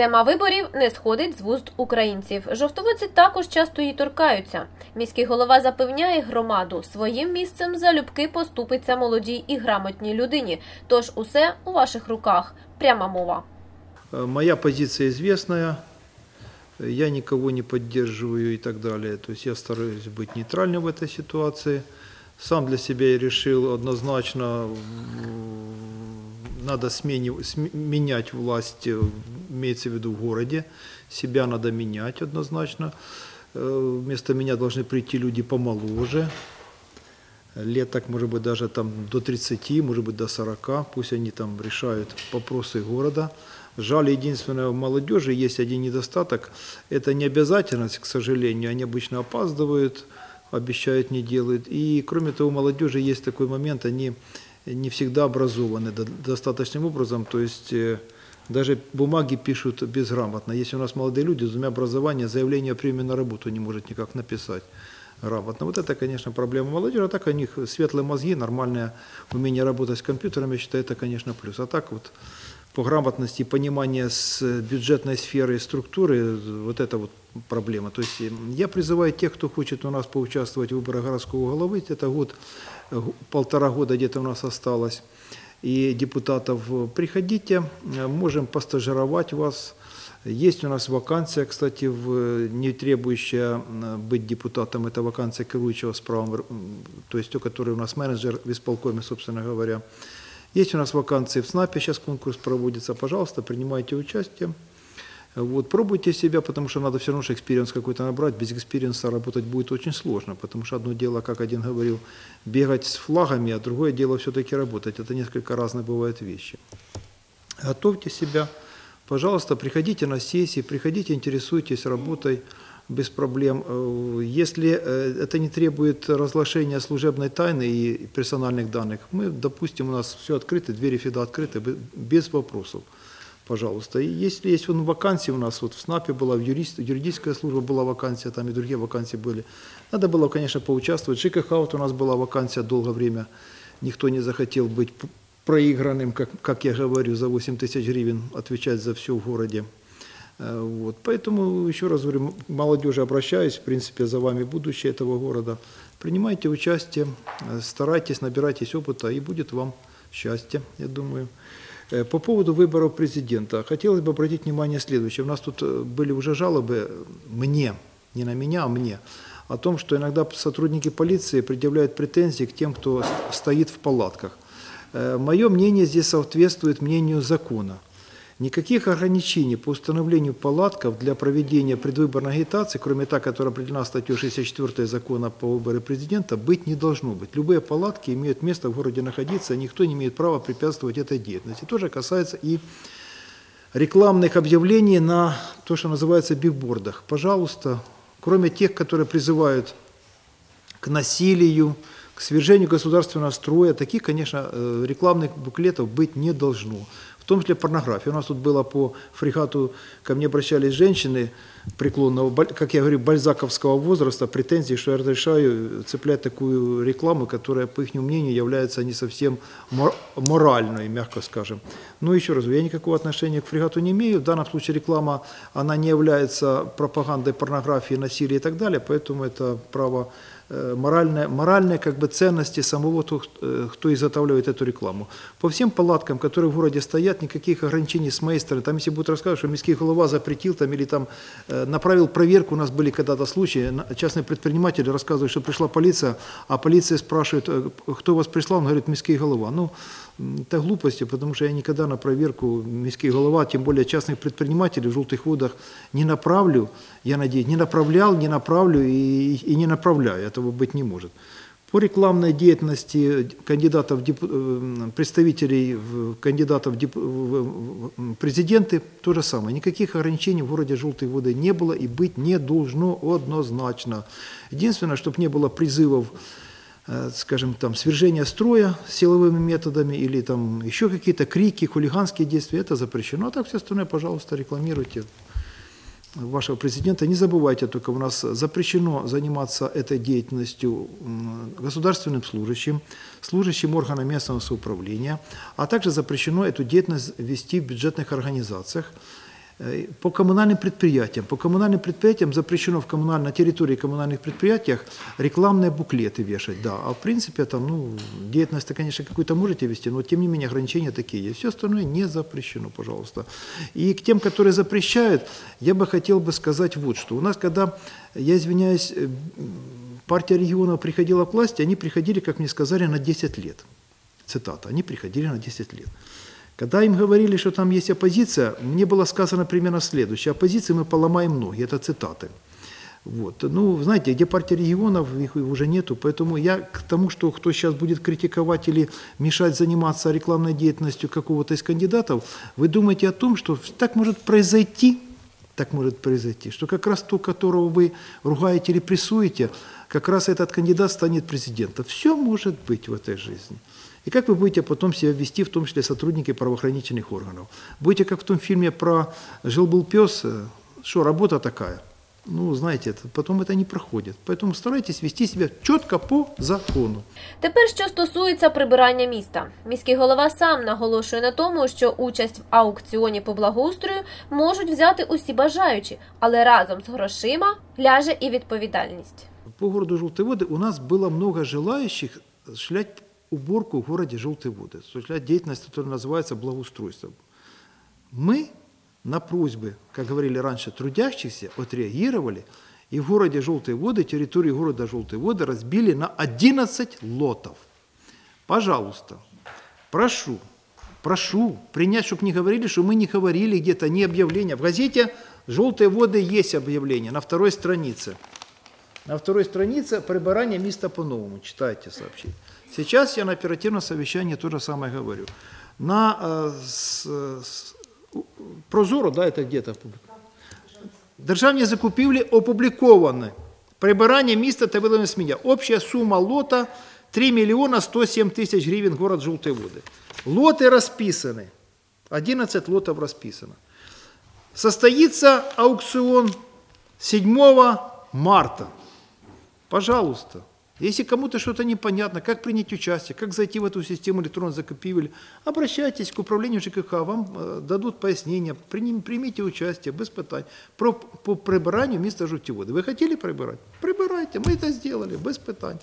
Тема виборів не сходить з вуст українців. Жовтоводці також часто її торкаються. Міський голова запевняє громаду, своїм місцем залюбки поступиться молодій і грамотній людині. Тож усе у ваших руках. Пряма мова. Э, Моя позиция известная, я никого не поддерживаю и так далее. То есть я стараюсь быть нейтральным в этой ситуации. Сам для себя решил однозначно, надо смени- см- менять власть, э, имеется в виду в городе. Себя надо менять однозначно. Э, Вместо меня должны прийти люди помоложе, лет так, может быть, даже там до 30, может быть, до 40, пусть они там решают вопросы города. Жаль, единственное, у молодежи есть один недостаток, это не обязательность, к сожалению, они обычно опаздывают, обещают, не делают. И, кроме того, у молодежи есть такой момент, они не всегда образованы до- достаточным образом, то есть э, даже бумаги пишут безграмотно. Если у нас молодые люди с двумя образованиями, заявление о приеме на работу не может никак написать грамотно. Вот это, конечно, проблема молодежи. А так у них светлые мозги, нормальное умение работать с компьютером, я считаю, это, конечно, плюс. А так вот по грамотности, понимание с бюджетной сферы и структуры, вот это вот проблема. То есть э, я призываю тех, кто хочет у нас поучаствовать в выборах городского головы, это год, э, полтора года где-то у нас осталось, и депутатов, э, приходите, э, можем постажировать вас, есть у нас вакансия, кстати, в, не требующая быть депутатом, это вакансия керующего с правом, то есть то, который у нас менеджер в исполкоме, собственно говоря. Есть у нас вакансии в СНАПе, сейчас конкурс проводится, пожалуйста, принимайте участие. Вот, пробуйте себя, потому что надо все равно же экспириенс какой-то набрать. Без экспириенса работать будет очень сложно, потому что одно дело, как один говорил, бегать с флагами, а другое дело все-таки работать. Это несколько разные бывают вещи. Готовьте себя, пожалуйста, приходите на сессии, приходите, интересуйтесь работой без проблем. Э, Если э, это не требует разглашения служебной тайны и персональных данных, мы, допустим, у нас все открыто, двери всегда открыты, бе- без вопросов. Пожалуйста. И если есть вон, вакансии у нас, вот в СНАПе была, в юрист, юридическая служба была вакансия, там и другие вакансии были. Надо было, конечно, поучаствовать. В ЖКХ вот у нас была вакансия долгое время. Никто не захотел быть проигранным, как, как я говорю, за 8 тысяч гривен отвечать за все в городе. Э, Вот. Поэтому, еще раз говорю, молодежи обращаюсь, в принципе, за вами будущее этого города. Принимайте участие, э, старайтесь, набирайтесь опыта, и будет вам счастье, я думаю. Э, По поводу выборов президента, хотелось бы обратить внимание следующее. У нас тут были уже жалобы мне, не на меня, а мне, о том, что иногда сотрудники полиции предъявляют претензии к тем, кто стоит в палатках. Мое мнение здесь соответствует мнению закона. Никаких ограничений по установлению палатков для проведения предвыборной агитации, кроме та, которая определена статьей 64 закона по выбору президента, быть не должно быть. Любые палатки имеют место в городе находиться, никто не имеет права препятствовать этой деятельности. То же касается и рекламных объявлений на то, что называется бигбордах. Пожалуйста, кроме тех, которые призывают к насилию, к свержению государственного строя, таких, конечно, э, рекламных буклетов быть не должно. Том числе порнография. У нас тут было по фрегату, ко мне обращались женщины преклонного, как я говорю, бальзаковского возраста, претензии, что я разрешаю цеплять такую рекламу, которая, по их мнению, является не совсем мор- моральной, мягко скажем. Но еще раз, я никакого отношения к фрегату не имею. В данном случае реклама, она не является пропагандой порнографии, насилия и так далее, поэтому это право моральные, моральные как бы, ценности самого, того, э, кто изготавливает эту рекламу. По всем палаткам, которые в городе стоят, никаких ограничений с моей стороны. Там, если будут рассказывать, что міський голова запретил там, или там, э, направил проверку, у нас были когда-то случаи, частные предприниматели рассказывают, что пришла полиция, а полиция спрашивает, э, кто вас прислал, он говорит, міський голова. Ну, это глупости, потому что я никогда на проверку міський голова, тем более частных предпринимателей в желтых водах не направлю, я надеюсь, не направлял, не направлю и, и не направляю, этого быть не может. По рекламной деятельности кандидатов, э, представителей кандидатов в президенты, то же самое. Никаких ограничений в городе Желтой воды не было и быть не должно однозначно. Единственное, чтобы не было призывов скажем, там, свержения строя силовыми методами или там еще какие-то крики, хулиганские действия, это запрещено. А так все остальное, пожалуйста, рекламируйте вашего президента. Не забывайте только, у нас запрещено заниматься этой деятельностью государственным служащим, служащим органа местного самоуправления, а также запрещено эту деятельность вести в бюджетных организациях. По коммунальным предприятиям. По коммунальным предприятиям запрещено в коммунальной, на территории коммунальных предприятиях рекламные буклеты вешать, да. А в принципе там, ну, деятельность конечно, какую-то можете вести, но тем не менее ограничения такие есть. Все остальное не запрещено, пожалуйста. И к тем, которые запрещают, я бы хотел бы сказать вот что. У нас, когда, я извиняюсь, э, партия регионов приходила к власти, они приходили, как мне сказали, на 10 лет. Цитата. Они приходили на 10 лет. Когда им говорили, что там есть оппозиция, мне было сказано примерно следующее. Оппозиции мы поломаем ноги. Это цитаты. Вот. Ну, знаете, где партия регионов, их уже нету. Поэтому я к тому, что кто сейчас будет критиковать или мешать заниматься рекламной деятельностью какого-то из кандидатов, вы думаете о том, что так может произойти, так может произойти, что как раз ту, которого вы ругаете или прессуете, как раз этот кандидат станет президентом. Все может быть в этой жизни. И как вы будете потом себя вести, в том числе сотрудники правоохранительных органов? Будете как в том фильме про «Жил-был пес», э, что работа такая? Ну, знаете, это, потом это не проходит. Поэтому старайтесь вести себя чітко по закону. Тепер, що стосується прибирання міста, міський голова сам наголошує на тому, що участь в аукціоні по благоустрою можуть взяти усі бажаючі, але разом з грошима ляже і відповідальність. По городу Желтые воды у нас было много желающих осуществлять уборку в городе Желтые воды, осуществлять деятельность, которая называется благоустройством. Мы на просьбы, как говорили раньше, трудящихся отреагировали, и в городе Желтые воды, территорию города Желтые воды разбили на 11 лотов. Пожалуйста, прошу, прошу принять, чтобы не говорили, что мы не говорили где-то, не объявления. В газете «Желтые воды» есть объявление на второй странице. На второй странице прибирание места по-новому. Читайте сообщение. Сейчас я на оперативном совещании то же самое говорю. На э, с, с, у- Прозоро, да, это где-то Державні закупівлі опубліковані. Прибирання міста та видалення сміття. Обща сума лота 3 миллиона 107 тысяч гривен город Желтые воды. Лоты расписаны. 11 лотов расписано. Состоится аукцион 7 марта. Пожалуйста. Если кому-то что-то непонятно, как принять участие, как зайти в эту систему электронной закупівель, обращайтесь к управлению ЖКХ, вам э, дадут пояснения, примите участие без питань про, по прибиранию места жутеводы. Вы хотели прибирать? Прибирайте, мы это сделали, без питань.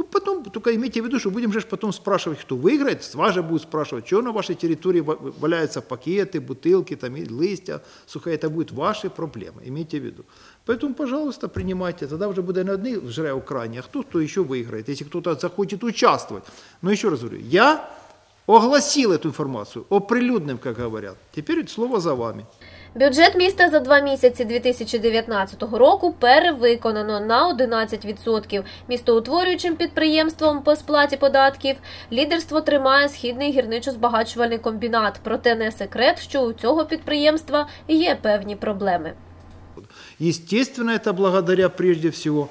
И Потом только имейте в виду, что будем же потом спрашивать, кто выиграет, с вас же будут спрашивать, что на вашей территории ва- валяются пакеты, бутылки, там, и листья, сухая, это будут ваши проблемы, имейте в виду. Поэтому, пожалуйста, принимайте. Тогда уже будет не одни жре у крані, а кто, кто еще выиграет, если кто-то захочет участвовать. Но еще раз говорю, я огласил эту информацию, оприлюдним, как говорят. Теперь слово за вами. Бюджет міста за два місяці 2019 року перевиконано на 11%. Містоутворюючим підприємством по сплаті податків лідерство тримає східний гірничо-збагачувальний комбінат. Проте не секрет, що у цього підприємства є певні проблеми. Естественно, это благодаря прежде всего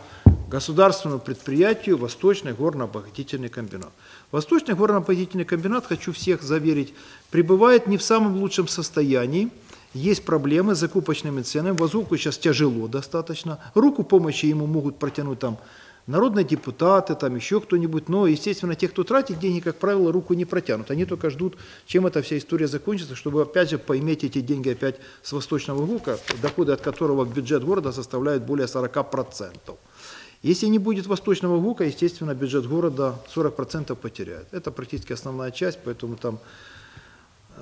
государственному предприятию Восточный горно-обогатительный комбинат. Восточный горно-обогатительный комбинат, хочу всех заверить, пребывает не в самом лучшем состоянии. Есть проблемы с закупочными ценами. Возуку сейчас тяжело достаточно. Руку помощи ему могут протянуть там народные депутаты, там еще кто-нибудь. Но, естественно, те, кто тратит деньги, как правило, руку не протянут. Они только ждут, чем эта вся история закончится, чтобы, опять же, поиметь эти деньги опять с Восточного ГУКа, доходы от которого бюджет города составляют более 40%. Если не будет Восточного ГУКа, естественно, бюджет города 40% потеряет. Это практически основная часть, поэтому там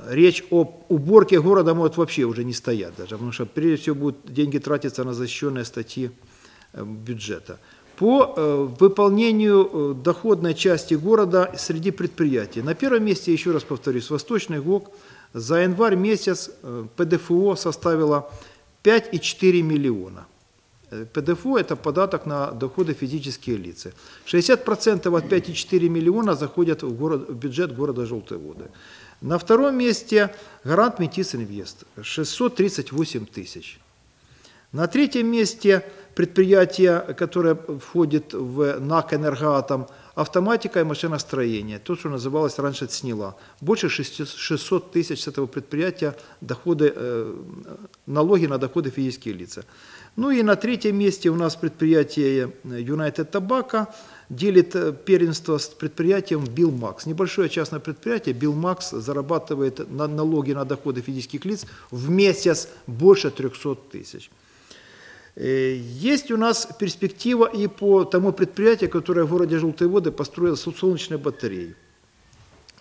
речь об уборке города может вообще уже не стоять даже, потому что прежде всего будут деньги тратиться на защищенные статьи э, бюджета. По э, выполнению э, доходной части города среди предприятий. На первом месте, еще раз повторюсь, Восточный ГОК за январь месяц ПДФО составила 5,4 миллиона. ПДФО – это податок на доходы физические лица. 60% от 5,4 миллиона заходят в, город, в бюджет города Желтые воды. На втором месте гарант Метис Инвест – 638 тысяч. На третьем месте предприятие, которое входит в НАК «Энергоатом», автоматика и машиностроение, то, что называлось раньше ЦНИЛА. Больше 600 тысяч с этого предприятия доходы, э, налоги на доходы физических лиц. Ну и на третьем месте у нас предприятие United Tobacco, делит э, первенство с предприятием Билмакс. Небольшое частное предприятие Билмакс зарабатывает на налоги на доходы физических лиц в месяц больше 300 тысяч. Э, Есть у нас перспектива и по тому предприятию, которое в городе Желтые Воды построило солнечные батареи.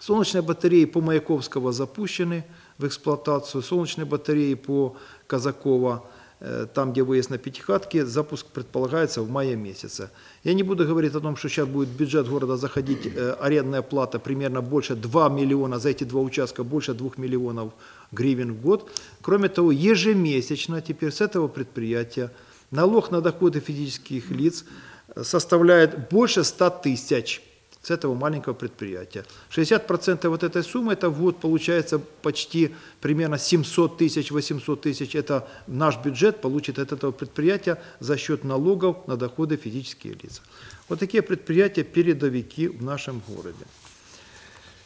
Солнечные батареи по Маяковского запущены в эксплуатацию. Солнечные батареи по Казакова, там, где выезд на Пятихатке, запуск предполагается в мае месяце. Я не буду говорить о том, что сейчас будет бюджет города заходить э, арендная плата примерно больше 2 миллиона, за эти два участка больше 2 миллионов гривен в год. Кроме того, ежемесячно теперь с этого предприятия налог на доходы физических лиц э, составляет больше 100 тысяч с этого маленького предприятия. 60% вот этой суммы, это в год получается почти примерно 700 тысяч, 800 тысяч. Это наш бюджет получит от этого предприятия за счет налогов на доходы физических лиц. Вот такие предприятия передовики в нашем городе.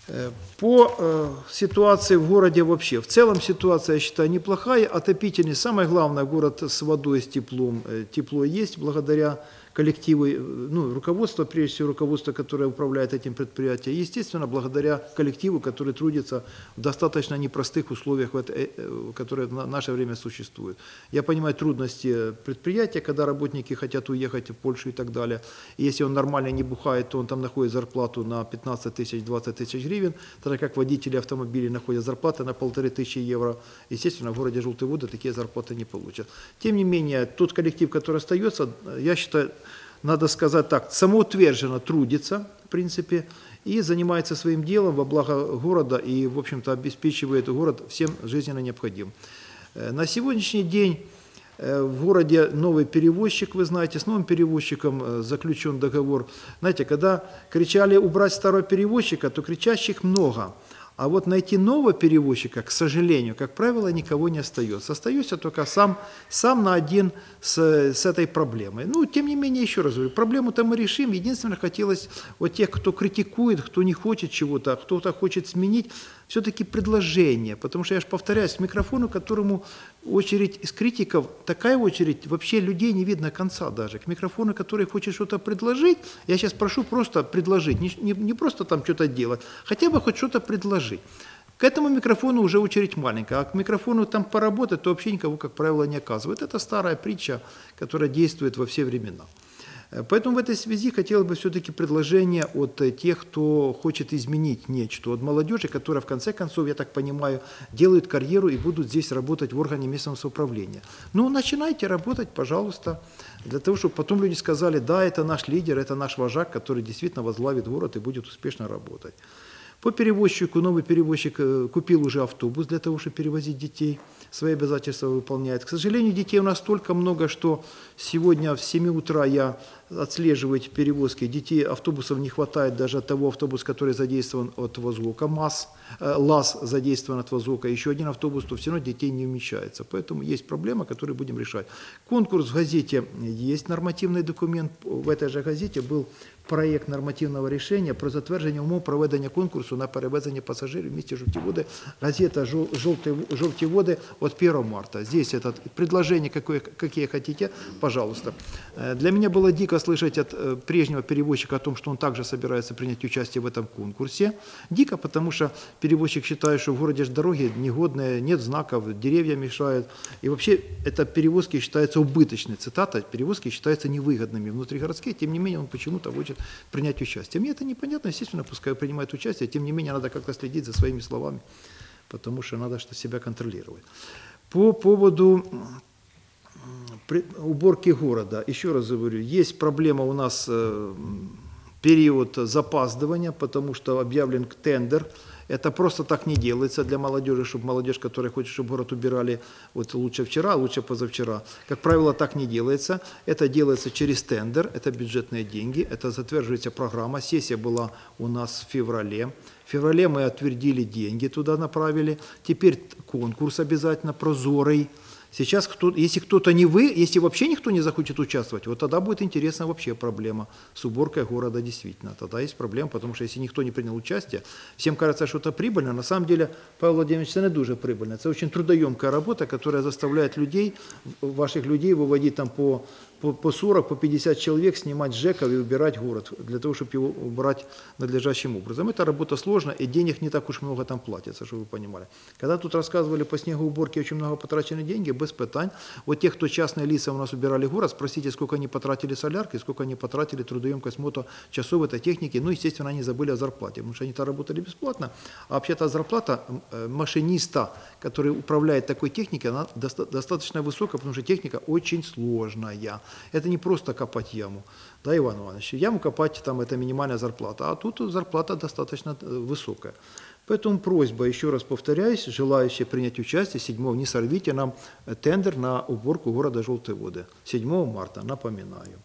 Э, По э, ситуации в городе вообще, в целом ситуация, я считаю, неплохая. Отопительный, самое главное, город с водой, с теплом. Э, Тепло есть благодаря коллективу, э, ну, руководство, прежде всего руководство, которое управляет этим предприятием. Естественно, благодаря коллективу, который трудится в достаточно непростых условиях, э, э, которые в на- наше время существуют. Я понимаю трудности предприятия, когда работники хотят уехать в Польшу и так далее. И если он нормально не бухает, то он там находит зарплату на 15 тысяч, 20 тысяч гривен, тогда как водители автомобилей находят зарплаты на полторы тысячи евро. Естественно, в городе Желтые воды такие зарплаты не получат. Тем не менее, тот коллектив, который остается, я считаю, надо сказать так, самоутверженно трудится, в принципе, и занимается своим делом во благо города и, в общем-то, обеспечивает город всем жизненно необходимым. Э, На сегодняшний день э, в городе новый перевозчик, вы знаете, с новым перевозчиком э, заключен договор. Знаете, когда кричали убрать старого перевозчика, то кричащих много. А вот найти нового перевозчика, к сожалению, как правило, никого не остается. Остается только сам, сам на один с, с этой проблемой. Ну, тем не менее, еще раз говорю, проблему-то мы решим. Единственное, хотелось вот тех, кто критикует, кто не хочет чего-то, а кто-то хочет сменить, все-таки предложение. Потому что, я же повторяюсь, к микрофону, которому очередь из критиков, такая очередь, вообще людей не видно конца даже. К микрофону, который хочет что-то предложить, я сейчас прошу просто предложить, не, не, не просто там что-то делать, хотя бы хоть что-то предложить. К этому микрофону уже очередь маленькая, а к микрофону там поработать, то вообще никого, как правило, не оказывает. Это старая притча, которая действует во все времена. Поэтому в этой связи хотелось бы все-таки предложение от э, тех, кто хочет изменить нечто, от молодежи, которая в конце концов, я так понимаю, делают карьеру и будут здесь работать в органе местного самоуправления. Ну, начинайте работать, пожалуйста, для того, чтобы потом люди сказали, да, это наш лидер, это наш вожак, который действительно возглавит город и будет успешно работать. По перевозчику, новый перевозчик э, купил уже автобус для того, чтобы перевозить детей, свои обязательства выполняет. К сожалению, детей у нас столько много, что сегодня в 7 утра я отслеживаю эти перевозки. Детей, автобусов не хватает даже от того автобуса, который задействован от Возвока, МАЗ, э, ЛАЗ задействован от Возвока, еще один автобус, то все равно детей не вмещается. Поэтому есть проблема, которую будем решать. Конкурс в газете есть, нормативный документ. В этой же газете был проект нормативного рішення про затвердження умов проведення конкурсу на перевезення пассажирів в місті Жовті Води. Газета «Жол- «Желтые в- «Желтые воды» от 1 марта. Здесь это предложение, какое, какие хотите, пожалуйста. Э, Для меня было дико слышать от э, прежнего перевозчика о том, что он также собирается принять участие в этом конкурсе. Дико, потому что перевозчик считает, что в городе же дороги негодные, нет знаков, деревья мешают. И вообще это перевозки считаются убыточной. Цитата, перевозки считаются невыгодными внутригородские, тем не менее он почему-то хочет принять участие. Мне это непонятно, естественно, пускай принимает участие, тем не менее надо как-то следить за своими словами, потому что надо что себя контролировать. По поводу уборки города, еще раз говорю, есть проблема у нас э, период запаздывания, потому что объявлен тендер. Это просто так не делается для молодежи, чтобы молодежь, которая хочет, чтобы город убирали, вот лучше вчера, лучше позавчера. Как правило, так не делается. Это делается через тендер, это бюджетные деньги, это затверживается программа. Сессия была у нас в феврале. В феврале мы отвердили деньги, туда направили. Теперь конкурс обязательно прозорый. Сейчас, кто, если кто-то не вы, если вообще никто не захочет участвовать, вот тогда будет интересна вообще проблема с уборкой города действительно. Тогда есть проблема, потому что если никто не принял участие, всем кажется, что это прибыльно. На самом деле, Павел Владимирович, это не дуже прибыльно. Это очень трудоемкая работа, которая заставляет людей, ваших людей выводить там по по, по 40, по 50 человек снимать жеков и убирать город, для того, чтобы его убрать надлежащим образом. Это работа сложная, и денег не так уж много там платится, чтобы вы понимали. Когда тут рассказывали по снегоуборке, очень много потрачены деньги, без питань. Вот те, кто частные лица у нас убирали город, спросите, сколько они потратили солярки, сколько они потратили трудоемкость мото часов этой техники. Ну, естественно, они забыли о зарплате, потому что они-то работали бесплатно. А вообще-то зарплата э, машиниста, который управляет такой техникой, она доста- достаточно высокая, потому что техника очень сложная. Это не просто копать яму, да, Иван Иванович? Яму копать, там, это минимальная зарплата, а тут зарплата достаточно э, высокая. Поэтому просьба, еще раз повторяюсь, желающие принять участие 7 не сорвите нам э, тендер на уборку города Желтые воды. 7 марта, напоминаю.